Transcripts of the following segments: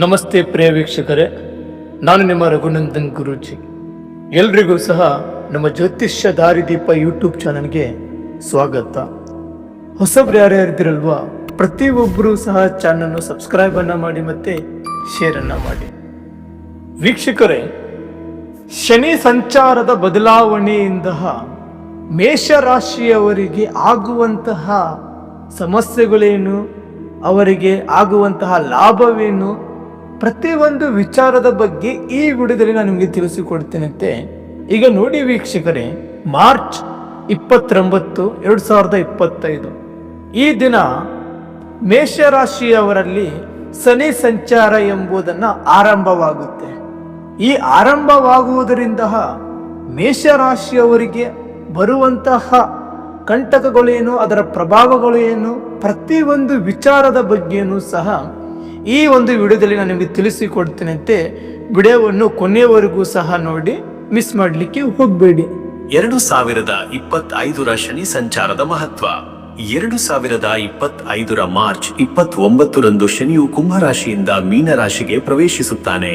ನಮಸ್ತೆ ಪ್ರಿಯ ವೀಕ್ಷಕರೇ, ನಾನು ನಿಮ್ಮ ರಘುನಂದನ್ ಗುರೂಜಿ. ಎಲ್ರಿಗೂ ಸಹ ನಮ್ಮ ಜ್ಯೋತಿಷ್ಯ ದಾರಿದೀಪ ಯೂಟ್ಯೂಬ್ ಚಾನಲ್ಗೆ ಸ್ವಾಗತ. ಹೊಸಬ್ರು ಇದ್ದೀರಲ್ವಾ ಪ್ರತಿಯೊಬ್ಬರೂ ಸಹ ಚಾನಲ್ನ ಸಬ್ಸ್ಕ್ರೈಬ್ ಅನ್ನ ಮಾಡಿ ಮತ್ತೆ ಶೇರ್ ಅನ್ನ ಮಾಡಿ. ವೀಕ್ಷಕರೇ, ಶನಿ ಸಂಚಾರದ ಬದಲಾವಣೆಯಿಂದ ಮೇಷರಾಶಿಯವರಿಗೆ ಆಗುವಂತಹ ಸಮಸ್ಯೆಗಳೇನು, ಅವರಿಗೆ ಆಗುವಂತಹ ಲಾಭವೇನು ಪ್ರತಿಯೊಂದು ವಿಚಾರದ ಬಗ್ಗೆ ಈ ವಿಡಿಯೋದಲ್ಲಿ ನಾನು ನಿಮಗೆ ತಿಳಿಸಿಕೊಡ್ತೇನಂತೆ. ಈಗ ನೋಡಿ ವೀಕ್ಷಕರೇ, ಮಾರ್ಚ್ ಇಪ್ಪತ್ತೊಂಬತ್ತು, ಎರಡು ಸಾವಿರದ ಇಪ್ಪತ್ತೈದು. ಈ ದಿನ ಮೇಷರಾಶಿಯವರಲ್ಲಿ ಶನಿ ಸಂಚಾರ ಎಂಬುದನ್ನು ಆರಂಭವಾಗುತ್ತೆ. ಈ ಆರಂಭವಾಗುವುದರಿಂದ ಮೇಷರಾಶಿಯವರಿಗೆ ಬರುವಂತಹ ಕಂಟಕಗಳೇನು ಅದರ ಪ್ರಭಾವಗಳು ಏನು, ಪ್ರತಿಯೊಂದು ವಿಚಾರದ ಬಗ್ಗೆಯೂ ಸಹ ಈ ಒಂದು ವಿಡಿಯೋದಲ್ಲಿ ನಾನು ನಿಮಗೆ ತಿಳಿಸಿಕೊಡ್ತೇನಂತೆ ವಿಡಿಯೋವನ್ನು ಕೊನೆಯವರೆಗೂ ಸಹ ನೋಡಿ ಮಿಸ್ ಮಾಡಲಿಕ್ಕೆ ಹೋಗಬೇಡಿ. ಎರಡು ಸಾವಿರದ ಇಪ್ಪತ್ತೈದರ ಶನಿ ಸಂಚಾರದ ಮಹತ್ವ. ಎರಡು ಸಾವಿರದ ಇಪ್ಪತ್ತೈದರ ಮಾರ್ಚ್ ಇಪ್ಪತ್ತೊಂಬತ್ತರಂದು ಶನಿಯು ಕುಂಭರಾಶಿಯಿಂದ ಮೀನರಾಶಿಗೆ ಪ್ರವೇಶಿಸುತ್ತಾನೆ.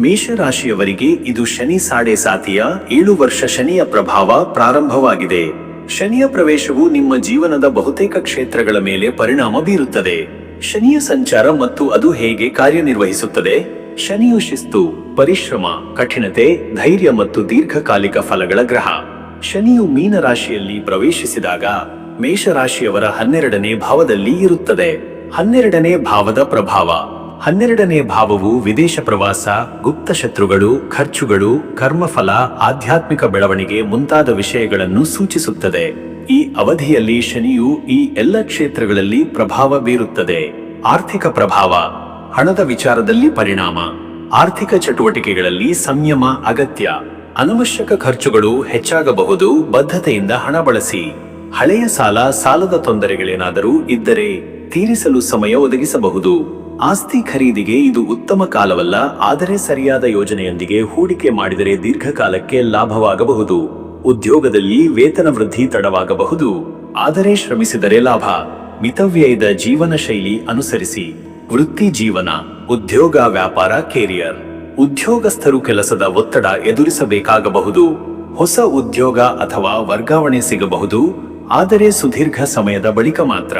ಮೇಷರಾಶಿಯವರಿಗೆ ಇದು ಶನಿ ಸಾಡೆ ಸಾತಿಯ ಏಳು ವರ್ಷ ಶನಿಯ ಪ್ರಭಾವ ಪ್ರಾರಂಭವಾಗಿದೆ. ಶನಿಯ ಪ್ರವೇಶವು ನಿಮ್ಮ ಜೀವನದ ಬಹುತೇಕ ಕ್ಷೇತ್ರಗಳ ಮೇಲೆ ಪರಿಣಾಮ ಬೀರುತ್ತದೆ. ಶನಿಯ ಸಂಚಾರ ಮತ್ತು ಅದು ಹೇಗೆ ಕಾರ್ಯನಿರ್ವಹಿಸುತ್ತದೆ? ಶನಿಯು ಶಿಸ್ತು, ಪರಿಶ್ರಮ, ಕಠಿಣತೆ, ಧೈರ್ಯ ಮತ್ತು ದೀರ್ಘಕಾಲಿಕ ಫಲಗಳ ಗ್ರಹ. ಶನಿಯು ಮೀನರಾಶಿಯಲ್ಲಿ ಪ್ರವೇಶಿಸಿದಾಗ ಮೇಷರಾಶಿಯವರ ಹನ್ನೆರಡನೇ ಭಾವದಲ್ಲಿ ಇರುತ್ತದೆ. ಹನ್ನೆರಡನೇ ಭಾವದ ಪ್ರಭಾವ. ಹನ್ನೆರಡನೇ ಭಾವವು ವಿದೇಶ ಪ್ರವಾಸ, ಗುಪ್ತ ಶತ್ರುಗಳು, ಖರ್ಚುಗಳು, ಕರ್ಮಫಲ, ಆಧ್ಯಾತ್ಮಿಕ ಬೆಳವಣಿಗೆ ಮುಂತಾದ ವಿಷಯಗಳನ್ನು ಸೂಚಿಸುತ್ತದೆ. ಈ ಅವಧಿಯಲ್ಲಿ ಶನಿಯು ಈ ಎಲ್ಲ ಕ್ಷೇತ್ರಗಳಲ್ಲಿ ಪ್ರಭಾವ ಬೀರುತ್ತದೆ. ಆರ್ಥಿಕ ಪ್ರಭಾವ, ಹಣದ ವಿಚಾರದಲ್ಲಿ ಪರಿಣಾಮ, ಆರ್ಥಿಕ ಚಟುವಟಿಕೆಗಳಲ್ಲಿ ಸಂಯಮ, ಅಗತ್ಯ, ಅನವಶ್ಯಕ ಖರ್ಚುಗಳು ಹೆಚ್ಚಾಗಬಹುದು, ಬದ್ಧತೆಯಿಂದ ಹಣ ಬಳಸಿ. ಹಳೆಯ ಸಾಲ, ಸಾಲದ ತೊಂದರೆಗಳೇನಾದರೂ ಇದ್ದರೆ ತೀರಿಸಲು ಸಮಯ ಒದಗಿಸಬಹುದು. ಆಸ್ತಿ ಖರೀದಿಗೆ ಇದು ಉತ್ತಮ ಕಾಲವಲ್ಲ, ಆದರೆ ಸರಿಯಾದ ಯೋಜನೆಯೊಂದಿಗೆ ಹೂಡಿಕೆ ಮಾಡಿದರೆ ದೀರ್ಘಕಾಲಕ್ಕೆ ಲಾಭವಾಗಬಹುದು. ಉದ್ಯೋಗದಲ್ಲಿ ವೇತನ ವೃದ್ಧಿ ತಡವಾಗಬಹುದು. ಆದರೆ ಶ್ರಮಿಸಿದರೆ ಲಾಭ. ಮಿತವ್ಯಯದ ಜೀವನ ಶೈಲಿ ಅನುಸರಿಸಿ. ವೃತ್ತಿ ಜೀವನ, ಉದ್ಯೋಗ ವ್ಯಾಪಾರ, ಕೆರಿಯರ್. ಉದ್ಯೋಗಸ್ಥರು ಕೆಲಸದ ಒತ್ತಡ ಎದುರಿಸಬೇಕಾಗಬಹುದು. ಹೊಸ ಉದ್ಯೋಗ ಅಥವಾ ವರ್ಗಾವಣೆ ಸಿಗಬಹುದು. ಆದರೆ ಸುದೀರ್ಘ ಸಮಯದ ಬಳಿಕ ಮಾತ್ರ.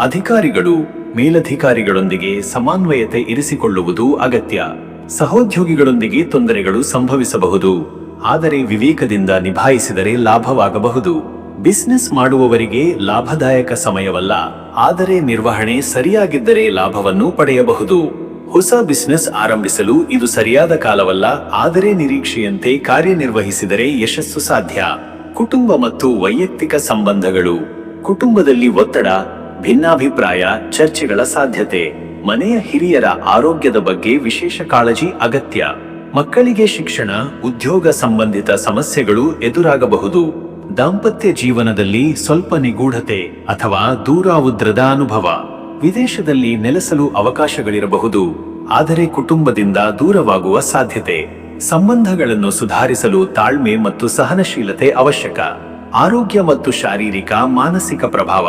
ಅಧಿಕಾರಿಗಳು, ಮೇಲಧಿಕಾರಿಗಳೊಂದಿಗೆ ಸಮನ್ವಯತೆ ಇರಿಸಿಕೊಳ್ಳುವುದು ಅಗತ್ಯ. ಸಹೋದ್ಯೋಗಿಗಳೊಂದಿಗೆ ತೊಂದರೆಗಳು ಸಂಭವಿಸಬಹುದು. ಆದರೆ ವಿವೇಕದಿಂದ ನಿಭಾಯಿಸಿದರೆ ಲಾಭವಾಗಬಹುದು. ಬಿಸ್ನೆಸ್ ಮಾಡುವವರಿಗೆ ಲಾಭದಾಯಕ ಸಮಯವಲ್ಲ. ಆದರೆ ನಿರ್ವಹಣೆ ಸರಿಯಾಗಿದ್ದರೆ ಲಾಭವನ್ನು ಪಡೆಯಬಹುದು. ಹೊಸ ಬಿಸ್ನೆಸ್ ಆರಂಭಿಸಲು ಇದು ಸರಿಯಾದ ಕಾಲವಲ್ಲ. ಆದರೆ ನಿರೀಕ್ಷೆಯಂತೆ ಕಾರ್ಯನಿರ್ವಹಿಸಿದರೆ ಯಶಸ್ಸು ಸಾಧ್ಯ. ಕುಟುಂಬ ಮತ್ತು ವೈಯಕ್ತಿಕ ಸಂಬಂಧಗಳು. ಕುಟುಂಬದಲ್ಲಿ ಒತ್ತಡ, ಭಿನ್ನಾಭಿಪ್ರಾಯ, ಚರ್ಚೆಗಳ ಸಾಧ್ಯತೆ. ಮನೆಯ ಹಿರಿಯರ ಆರೋಗ್ಯದ ಬಗ್ಗೆ ವಿಶೇಷ ಕಾಳಜಿ ಅಗತ್ಯ. ಮಕ್ಕಳಿಗೆ ಶಿಕ್ಷಣ, ಉದ್ಯೋಗ ಸಂಬಂಧಿತ ಸಮಸ್ಯೆಗಳು ಎದುರಾಗಬಹುದು. ದಾಂಪತ್ಯ ಜೀವನದಲ್ಲಿ ಸ್ವಲ್ಪ ನಿಗೂಢತೆ ಅಥವಾ ದೂರಾವುದ್ರದ ಅನುಭವ. ವಿದೇಶದಲ್ಲಿ ನೆಲೆಸಲು ಅವಕಾಶಗಳಿರಬಹುದು, ಆದರೆ ಕುಟುಂಬದಿಂದ ದೂರವಾಗುವ ಸಾಧ್ಯತೆ. ಸಂಬಂಧಗಳನ್ನು ಸುಧಾರಿಸಲು ತಾಳ್ಮೆ ಮತ್ತು ಸಹನಶೀಲತೆ ಅವಶ್ಯಕ. ಆರೋಗ್ಯ ಮತ್ತು ಶಾರೀರಿಕ, ಮಾನಸಿಕ ಪ್ರಭಾವ.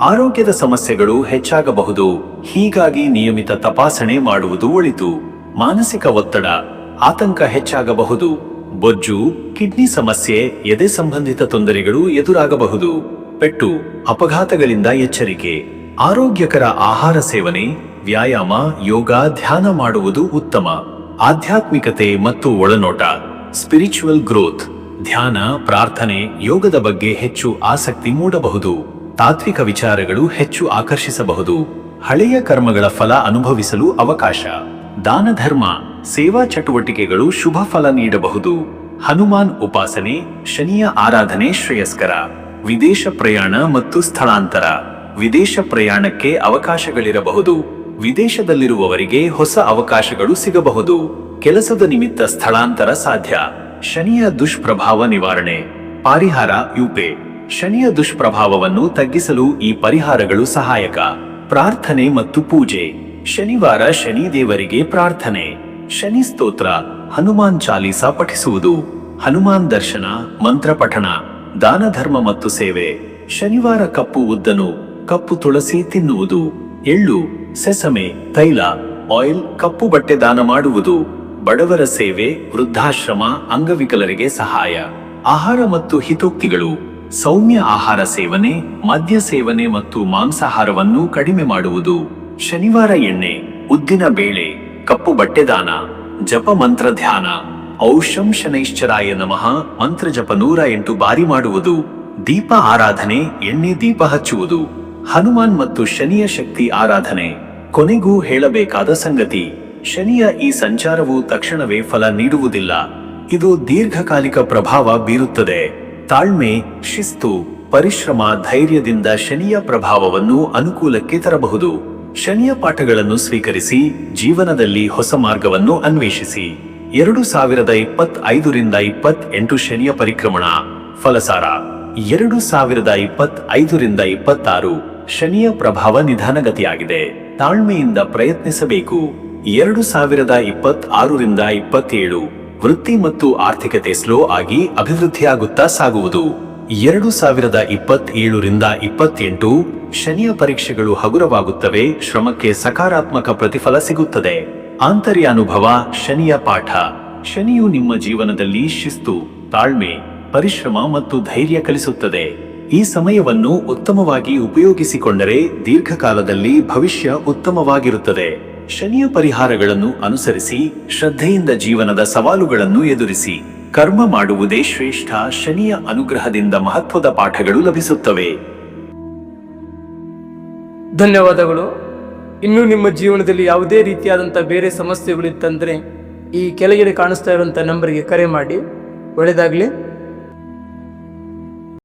ಆರೋಗ್ಯದ ಸಮಸ್ಯೆಗಳು ಹೆಚ್ಚಾಗಬಹುದು, ಹೀಗಾಗಿ ನಿಯಮಿತ ತಪಾಸಣೆ ಮಾಡುವುದು ಒಳಿತು. ಮಾನಸಿಕ ಒತ್ತಡ ಆತಂಕ ಹೆಚ್ಚಾಗಬಹುದು. ಬೊಜ್ಜು, ಕಿಡ್ನಿ ಸಮಸ್ಯೆ, ಎದೆ ಸಂಬಂಧಿತ ತೊಂದರೆಗಳು ಎದುರಾಗಬಹುದು. ಪೆಟ್ಟು, ಅಪಘಾತಗಳಿಂದ ಎಚ್ಚರಿಕೆ. ಆರೋಗ್ಯಕರ ಆಹಾರ ಸೇವನೆ, ವ್ಯಾಯಾಮ, ಯೋಗ, ಧ್ಯಾನ ಮಾಡುವುದು ಉತ್ತಮ. ಆಧ್ಯಾತ್ಮಿಕತೆ ಮತ್ತು ಒಳನೋಟ. ಸ್ಪಿರಿಚುವಲ್ ಗ್ರೋತ್ ಧ್ಯಾನ, ಪ್ರಾರ್ಥನೆ, ಯೋಗದ ಬಗ್ಗೆ ಹೆಚ್ಚು ಆಸಕ್ತಿ ಮೂಡಬಹುದು. ತಾತ್ವಿಕ ವಿಚಾರಗಳು ಹೆಚ್ಚು ಆಕರ್ಷಿಸಬಹುದು. ಹಳೆಯ ಕರ್ಮಗಳ ಫಲ ಅನುಭವಿಸಲು ಅವಕಾಶ. ದಾನ ಧರ್ಮ ಸೇವಾ ಚಟುವಟಿಕೆಗಳು ಶುಭ ಫಲ ನೀಡಬಹುದು. ಹನುಮಾನ್ ಉಪಾಸನೆ, ಶನಿಯ ಆರಾಧನೆ ಶ್ರೇಯಸ್ಕರ. ವಿದೇಶ ಪ್ರಯಾಣ ಮತ್ತು ಸ್ಥಳಾಂತರ. ವಿದೇಶ ಪ್ರಯಾಣಕ್ಕೆ ಅವಕಾಶಗಳಿರಬಹುದು. ವಿದೇಶದಲ್ಲಿರುವವರಿಗೆ ಹೊಸ ಅವಕಾಶಗಳು ಸಿಗಬಹುದು. ಕೆಲಸದ ನಿಮಿತ್ತ ಸ್ಥಳಾಂತರ ಸಾಧ್ಯ. ಶನಿಯ ದುಷ್ಪ್ರಭಾವ ನಿವಾರಣೆ. ಪರಿಹಾರ ಯುಪೆ ಶನಿಯ ದುಷ್ಪ್ರಭಾವವನ್ನು ತಗ್ಗಿಸಲು ಈ ಪರಿಹಾರಗಳು ಸಹಾಯಕ. ಪ್ರಾರ್ಥನೆ ಮತ್ತು ಪೂಜೆ. ಶನಿವಾರ ಶನಿ ದೇವರಿಗೆ ಪ್ರಾರ್ಥನೆ. ಶನಿ ಸ್ತೋತ್ರ ಹನುಮಾನ್ ಚಾಲೀಸ ಪಠಿಸುವುದು. ಹನುಮಾನ್ ದರ್ಶನ, ಮಂತ್ರ ಪಠಣ, ದಾನ ಧರ್ಮ ಮತ್ತು ಸೇವೆ. ಶನಿವಾರ ಕಪ್ಪು ಉದ್ದನು, ಕಪ್ಪು ತುಳಸಿ ತಿನ್ನುವುದು. ಎಳ್ಳು, ಸೆಸಮೆ, ತೈಲ, ಆಯಿಲ್, ಕಪ್ಪು ಬಟ್ಟೆ ದಾನ ಮಾಡುವುದು. ಬಡವರ ಸೇವೆ, ವೃದ್ಧಾಶ್ರಮ, ಅಂಗವಿಕಲರಿಗೆ ಸಹಾಯ. ಆಹಾರ ಮತ್ತು ಹಿತೋಕ್ತಿಗಳು. ಸೌಮ್ಯ ಆಹಾರ ಸೇವನೆ, ಮದ್ಯ ಸೇವನೆ ಮತ್ತು ಮಾಂಸಾಹಾರವನ್ನು ಕಡಿಮೆ ಮಾಡುವುದು. ಶನಿವಾರ ಎಣ್ಣೆ, ಉದ್ದಿನ ಬೇಳೆ. ಕಪ್ಪು ಬಟ್ಟೆ ದಾನ ಜಪ ಮಂತ್ರ ಧ್ಯಾನ ಔಷಂ ಶನೈಶ್ಚರಾಯ ನಮಃ, ಮಂತ್ರ ಜಪ ನೂರ ಎಂಟು ಬಾರಿ ಮಾಡುವುದು, ದೀಪ ಆರಾಧನೆ, ಎಣ್ಣೆ ದೀಪ ಹಚ್ಚುವುದು, ಹನುಮಾನ್ ಮತ್ತು ಶನಿಯ ಶಕ್ತಿ ಆರಾಧನೆ. ಕೊನೆಗೂ ಹೇಳಬೇಕಾದ ಸಂಗತಿ, ಶನಿಯ ಈ ಸಂಚಾರವು ತಕ್ಷಣವೇ ಫಲ ನೀಡುವುದಿಲ್ಲ. ಇದು ದೀರ್ಘಕಾಲಿಕ ಪ್ರಭಾವ ಬೀರುತ್ತದೆ. ತಾಳ್ಮೆ, ಶಿಸ್ತು, ಪರಿಶ್ರಮ, ಧೈರ್ಯದಿಂದ ಶನಿಯ ಪ್ರಭಾವವನ್ನು ಅನುಕೂಲಕ್ಕೆ ತರಬಹುದು. ಶನಿಯ ಪಾಠಗಳನ್ನು ಸ್ವೀಕರಿಸಿ ಜೀವನದಲ್ಲಿ ಹೊಸ ಮಾರ್ಗವನ್ನು ಅನ್ವೇಷಿಸಿ. ಎರಡು ಸಾವಿರದ ಇಪ್ಪತ್ ಐದರಿಂದ ಇಪ್ಪತ್ ಎಂಟು ಶನಿಯ ಪರಿಕ್ರಮಣ. ಫಲಸಾರ. ಎರಡು ಸಾವಿರದ ಇಪ್ಪತ್ ಐದರಿಂದ ಇಪ್ಪತ್ತಾರು ಶನಿಯ ಪ್ರಭಾವ ನಿಧಾನಗತಿಯಾಗಿದೆ. ತಾಳ್ಮೆಯಿಂದ ಪ್ರಯತ್ನಿಸಬೇಕು. ಎರಡು ಸಾವಿರದ ಇಪ್ಪತ್ ಆರರಿಂದ ಇಪ್ಪತ್ತೇಳು ವೃತ್ತಿ ಮತ್ತು ಆರ್ಥಿಕತೆ ಸ್ಲೋ ಆಗಿ ಅಭಿವೃದ್ಧಿಯಾಗುತ್ತಾ ಸಾಗುವುದು. ಎರಡು ಸಾವಿರದ ಇಪ್ಪತ್ತೇಳರಿಂದ ಇಪ್ಪತ್ತೆಂಟು ಶನಿಯ ಪರೀಕ್ಷೆಗಳು ಹಗುರವಾಗುತ್ತವೆ, ಶ್ರಮಕ್ಕೆ ಸಕಾರಾತ್ಮಕ ಪ್ರತಿಫಲ ಸಿಗುತ್ತದೆ. ಆಂತರ್ಯಾನುಭವ ಶನಿಯ ಪಾಠ. ಶನಿಯು ನಿಮ್ಮ ಜೀವನದಲ್ಲಿ ಶಿಸ್ತು, ತಾಳ್ಮೆ, ಪರಿಶ್ರಮ ಮತ್ತು ಧೈರ್ಯ ಕಲಿಸುತ್ತದೆ. ಈ ಸಮಯವನ್ನು ಉತ್ತಮವಾಗಿ ಉಪಯೋಗಿಸಿಕೊಂಡರೆ ದೀರ್ಘಕಾಲದಲ್ಲಿ ಭವಿಷ್ಯ ಉತ್ತಮವಾಗಿರುತ್ತದೆ. ಶನಿಯ ಪರಿಹಾರಗಳನ್ನು ಅನುಸರಿಸಿ, ಶ್ರದ್ಧೆಯಿಂದ ಜೀವನದ ಸವಾಲುಗಳನ್ನು ಎದುರಿಸಿ. ಕರ್ಮ ಮಾಡುವುದೇ ಶ್ರೇಷ್ಠ ಶನಿಯ ಅನುಗ್ರಹದಿಂದ ಮಹತ್ವದ ಪಾಠಗಳು ಲಭಿಸುತ್ತವೆ. ಧನ್ಯವಾದಗಳು. ಇನ್ನು ನಿಮ್ಮ ಜೀವನದಲ್ಲಿ ಯಾವುದೇ ರೀತಿಯಾದಂಥ ಬೇರೆ ಸಮಸ್ಯೆಗಳಿತ್ತಂದರೆ ಈ ಕೆಳಗಡೆ ಕಾಣಿಸ್ತಾ ಇರುವಂಥ ನಂಬರ್ಗೆ ಕರೆ ಮಾಡಿ. ಒಳ್ಳೆಯದಾಗಲಿ.